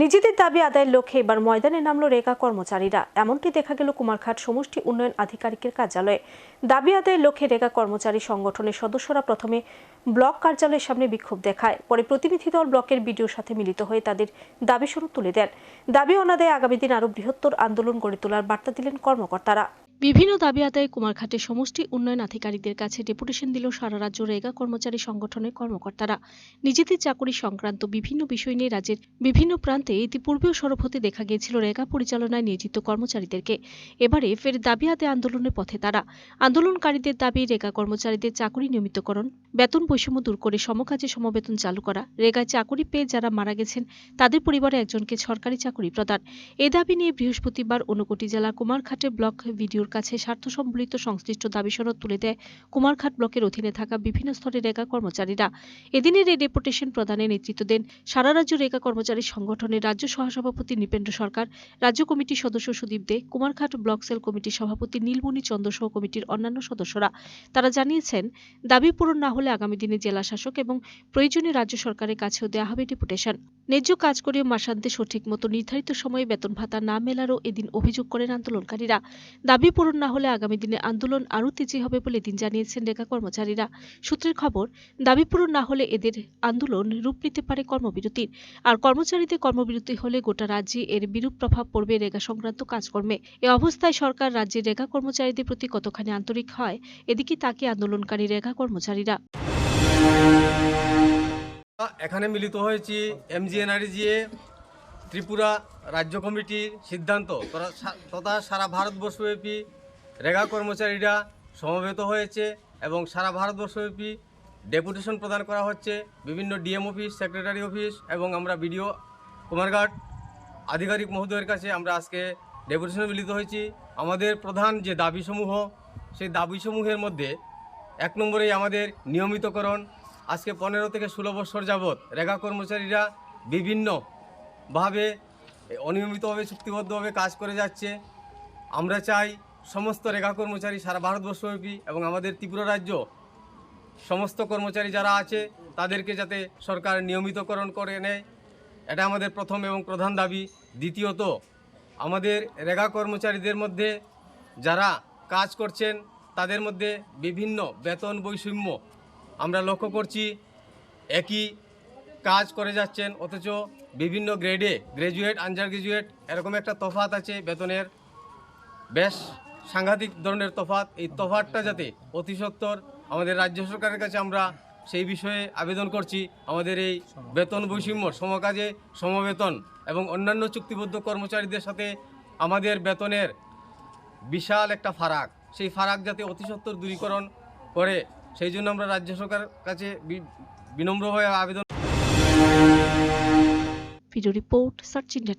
নিজেদের দাবি আদায়ের লক্ষ্যে এবার ময়দানে নামলো রেগা কর্মচারীরা। এমনটি দেখা গেল কুমারঘাট সমষ্টি উন্নয়ন আধিকারিকের কার্যালয়ে। দাবি আদায়ের লক্ষ্যে রেগা কর্মচারী সংগঠনের সদস্যরা প্রথমে ব্লক কার্যালয়ের সামনে বিক্ষোভ দেখায়। পরে প্রতিনিধি দল ব্লকের বিডিওর সাথে মিলিত হয়ে তাদের দাবি স্বরূপ তুলে দেন। দাবি অনাদায়ে আগামী দিন আরও বৃহত্তর আন্দোলন গড়ে তোলার বার্তা দিলেন কর্মকর্তারা। বিভিন্ন দাবি আদায়ে কুমারঘাটের সমষ্টি উন্নয়ন আধিকারিকদের কাছে ডেপুটেশন দিল সারা রাজ্য রেগা কর্মচারী সংগঠনের কর্মকর্তারা। নিজেদের চাকরি সংক্রান্ত বিভিন্ন বিষয় নিয়ে রাজ্যের বিভিন্ন প্রান্তে ইতিপূর্বেও সরব হতে দেখা গিয়েছিল রেগা পরিচালনায় নিয়োজিত কর্মচারীদেরকে। এবারে ফের দাবি আদায় আন্দোলনের পথে তারা। আন্দোলনকারীদের দাবি, রেগা কর্মচারীদের চাকরি নিয়মিতকরণ, বেতন বৈষম্য দূর করে সমকাজে সমবেতন চালু করা, রেগায় চাকরি পেয়ে যারা মারা গেছেন, তাদের পরিবারে একজনকে সরকারি চাকরি প্রদান। এ দাবি নিয়ে বৃহস্পতিবার ঊনকোটি জেলা কুমারঘাটে ব্লক ভিডিওর কাছে স্বার্থ সম্বলিত সংশ্লিষ্ট দাবি সনদ তুলে দেয়। কুমারঘাট ব্লকের অধীনে থাকা বিভিন্ন স্তরের রেগা কর্মচারীরা এদিনের এই ডেপুটেশন প্রদানে নেতৃত্ব দেন সারা রাজ্য রেগা কর্মচারী সংগঠনের রাজ্য সহসভাপতি নৃপেন্দ্র সরকার, রাজ্য কমিটির সদস্য সুদীপ দে, কুমারঘাট ব্লক সেল কমিটির সভাপতি নীলমণি চন্দ্র সহ কমিটির অন্যান্য সদস্যরা। তারা জানিয়েছেন, দাবি পূরণ না হলে আগামী দিনে জেলা শাসক এবং প্রয়োজনে রাজ্য সরকারের কাছেও দেওয়া হবে ডেপুটেশন। ন্যায্য কাজ করেও মাসান্তে সঠিক মতো নির্ধারিত সময়ে বেতন ভাতা না মেলারও এদিন অভিযোগ করেন আন্দোলনকারীরা। দাবি পূরণ না হলে আগামী দিনে আন্দোলন আরও তেজি হবে বলে দিন জানিয়েছেন রেখা কর্মচারীরা। সূত্রের খবর, দাবি পূরণ না হলে এদের আন্দোলন রূপ নিতে পারে কর্মবিরতির। আর কর্মচারীদের কর্মবিরতি হলে গোটা রাজ্যে এর বিরূপ প্রভাব পড়বে রেগা সংক্রান্ত কাজকর্মে। এ অবস্থায় সরকার রাজ্যের রেগা কর্মচারীদের প্রতি কতখানি আন্তরিক হয়, এদিকে তাকে আন্দোলনকারী রেগা কর্মচারীরা। এখানে মিলিত হয়েছি এমজিএনআরজিএ ত্রিপুরা রাজ্য কমিটির সিদ্ধান্ত, তথা সারা ভারতবর্ষব্যাপী রেগা কর্মচারীরা সমবেত হয়েছে এবং সারা ভারতবর্ষব্যাপী ডেপুটেশন প্রদান করা হচ্ছে। বিভিন্ন ডিএম অফিস, সেক্রেটারি অফিস এবং আমরা বিডিও কুমারঘাট আধিকারিক মহোদয়ের কাছে আমরা আজকে ডেপুটেশনে মিলিত হয়েছি। আমাদের প্রধান যে দাবিসমূহ, সেই দাবিসমূহের মধ্যে এক নম্বরেই আমাদের নিয়মিতকরণ। আজকে পনেরো থেকে ষোলো বছর যাবৎ রেগা কর্মচারীরা বিভিন্নভাবে অনিয়মিতভাবে, চুক্তিবদ্ধভাবে কাজ করে যাচ্ছে। আমরা চাই সমস্ত রেখা কর্মচারী সারা ভারতবর্ষব্যাপী এবং আমাদের ত্রিপুরা রাজ্য, সমস্ত কর্মচারী যারা আছে, তাদেরকে যাতে সরকার নিয়মিতকরণ করে নেয়। এটা আমাদের প্রথম এবং প্রধান দাবি। দ্বিতীয়ত, আমাদের রেগা কর্মচারীদের মধ্যে যারা কাজ করছেন, তাদের মধ্যে বিভিন্ন বেতন বৈষম্য আমরা লক্ষ্য করছি। একই কাজ করে যাচ্ছেন, অথচ বিভিন্ন গ্রেডে গ্র্যাজুয়েট আন্ডার গ্র্যাজুয়েট এরকম একটা তফাত আছে বেতনের। বেশ সাংঘাতিক ধরনের তফাত এই তফাতটা যাতে অতি আমাদের রাজ্য সরকারের কাছে আমরা সেই বিষয়ে আবেদন করছি। আমাদের এই বেতন বৈষম্য সমকাজে সমবেতন এবং অন্যান্য চুক্তিবদ্ধ কর্মচারীদের সাথে আমাদের বেতনের বিশাল একটা ফারাক। সেই ফারাক যাতে অতি দূরীকরণ করে, সেই জন্য আমরা রাজ্য সরকারের কাছে বি- বিনম্রভাবে আবেদন ভিডিও রিপোর্ট সার্চ ইন্ডিয়া